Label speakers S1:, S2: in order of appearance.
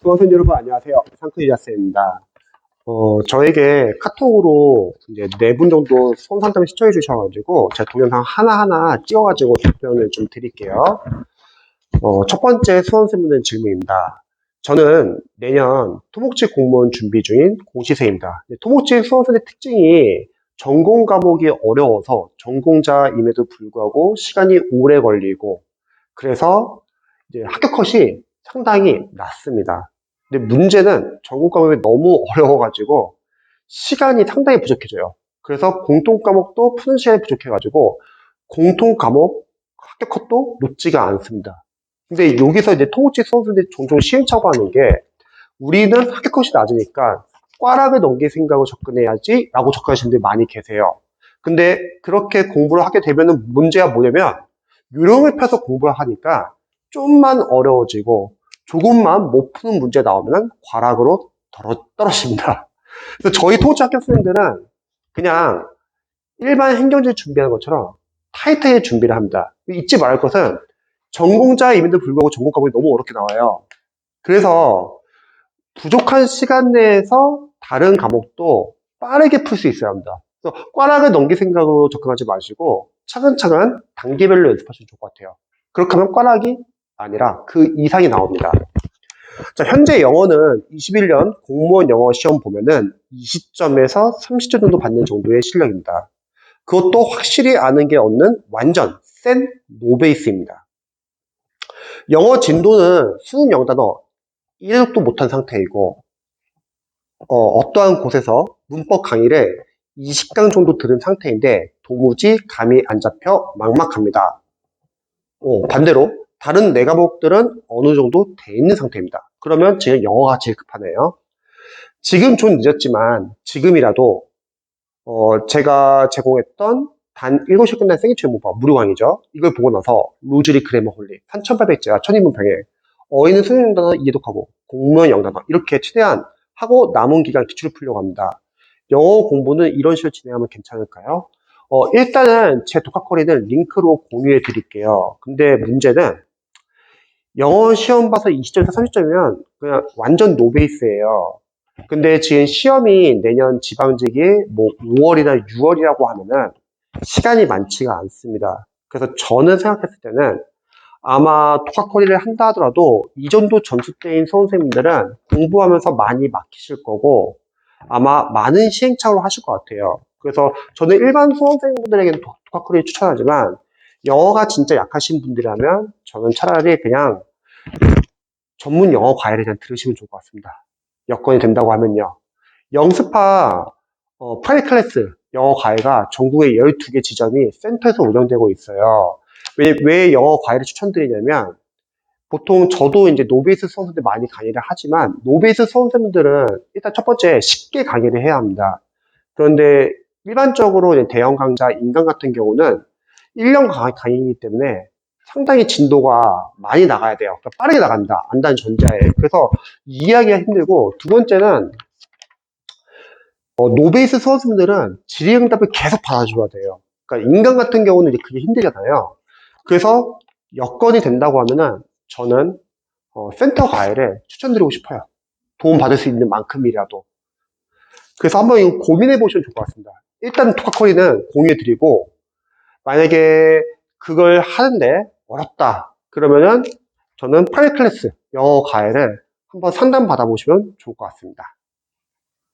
S1: 수험생 여러분 안녕하세요. 상크리아스입니다. 어, 저에게 카톡으로 이제 네 분 정도 상담 시청해 주셔가지고 제가 동영상 하나하나 찍어가지고 답변을 좀 드릴게요. 어, 첫 번째 수험생분들 질문입니다. 저는 내년 토목지 공무원 준비 중인 공시생입니다. 토목지 수험생의 특징이 전공 과목이 어려워서 전공자임에도 불구하고 시간이 오래 걸리고 그래서 이제 합격 컷이 상당히 낮습니다. 근데 문제는 전공 과목이 너무 어려워가지고 시간이 상당히 부족해져요. 그래서 공통 과목도 푸는 시간이 부족해가지고 공통 과목 합격 컷도 높지가 않습니다. 근데 여기서 이제 통우치 수험생들이 종종 시행착오하는 게 우리는 합격 컷이 낮으니까 꽈락을 넘길 생각으로 접근해야지 라고 접근하시는 분들이 많이 계세요. 근데 그렇게 공부를 하게 되면 문제가 뭐냐면 요령을 펴서 공부를 하니까 좀만 어려워지고 조금만 못 푸는 문제 나오면 과락으로 떨어, 떨어집니다. 그래서 저희 토지 합격생들은 그냥 일반 행정지 준비하는 것처럼 타이트하게 준비를 합니다. 잊지 말할 것은 전공자임에도 불구하고 전공 과목이 너무 어렵게 나와요. 그래서 부족한 시간 내에서 다른 과목도 빠르게 풀 수 있어야 합니다. 그래서 꽈락을 넘길 생각으로 접근하지 마시고 차근차근 단계별로 연습하시면 좋을 것 같아요. 그렇게 하면 꽈락이 아니라 그 이상이 나옵니다. 자, 현재 영어는 21년 공무원 영어 시험 보면은 20점에서 30점 정도 받는 정도의 실력입니다. 그것도 확실히 아는 게 없는 완전 센 노베이스입니다. 영어 진도는 수능 영단어 1회도 못한 상태이고 어, 떠한 곳에서 문법 강의를 20강 정도 들은 상태인데 도무지 감이 안 잡혀 막막합니다. 어, 반대로 다른 네 과목들은 어느 정도 돼 있는 상태입니다. 그러면 지금 영어가 제일 급하네요. 지금 좀 늦었지만 지금이라도 어, 제가 제공했던 단 7시 끝난 생이체 문법 무료 강의죠. 이걸 보고 나서 루즈리 그래머 홀리 3800제가 천인문 평에 어휘는 수능 영단어 이해독하고 공무원 영단어 이렇게 최대한 하고 남은 기간 기출을 풀려고 합니다. 영어 공부는 이런 식으로 진행하면 괜찮을까요? 어, 일단은 제 독학거리는 링크로 공유해 드릴게요. 근데 문제는 영어 시험 봐서 20점에서 30점이면 그냥 완전 노베이스예요. 근데 지금 시험이 내년 지방직이 뭐 5월이나 6월이라고 하면은 시간이 많지가 않습니다. 그래서 저는 생각했을 때는 아마 독학거리를 한다 하더라도 이 정도 점수대인 수험생님들은 공부하면서 많이 막히실 거고 아마 많은 시행착오를 하실 것 같아요. 그래서 저는 일반 수험생분들에게는 독학거리를 추천하지만 영어가 진짜 약하신 분들이라면 저는 차라리 그냥 전문 영어 과외를 그냥 들으시면 좋을 것 같습니다. 여건이 된다고 하면요. 영스파 어, 프라이 클래스 영어 과외가 전국에 12개 지점이 센터에서 운영되고 있어요. 왜, 왜 영어 과외를 추천드리냐면 보통 저도 이제 노베이스 수험생들 많이 강의를 하지만 노베이스 수험생들은 일단 첫 번째 쉽게 강의를 해야 합니다. 그런데 일반적으로 대형 강좌 인강 같은 경우는 1년 강의이기 때문에 상당히 진도가 많이 나가야 돼요. 그러니까 빠르게 나갑니다. 안단 전자에. 그래서 이해하기가 힘들고 두 번째는 어, 노베이스 수험생들은 질의응답을 계속 받아줘야 돼요. 그러니까 인간 같은 경우는 이제 그게 힘들잖아요. 그래서 여건이 된다고 하면은 저는 어, 센터 과외를 추천드리고 싶어요. 도움 받을 수 있는 만큼이라도. 그래서 한번 이거 고민해 보시면 좋을 것 같습니다. 일단 토카코리는 공유해 드리고 만약에 그걸 하는데 어렵다. 그러면은 저는 프라이 클래스 영어 과외를 한번 상담 받아보시면 좋을 것 같습니다.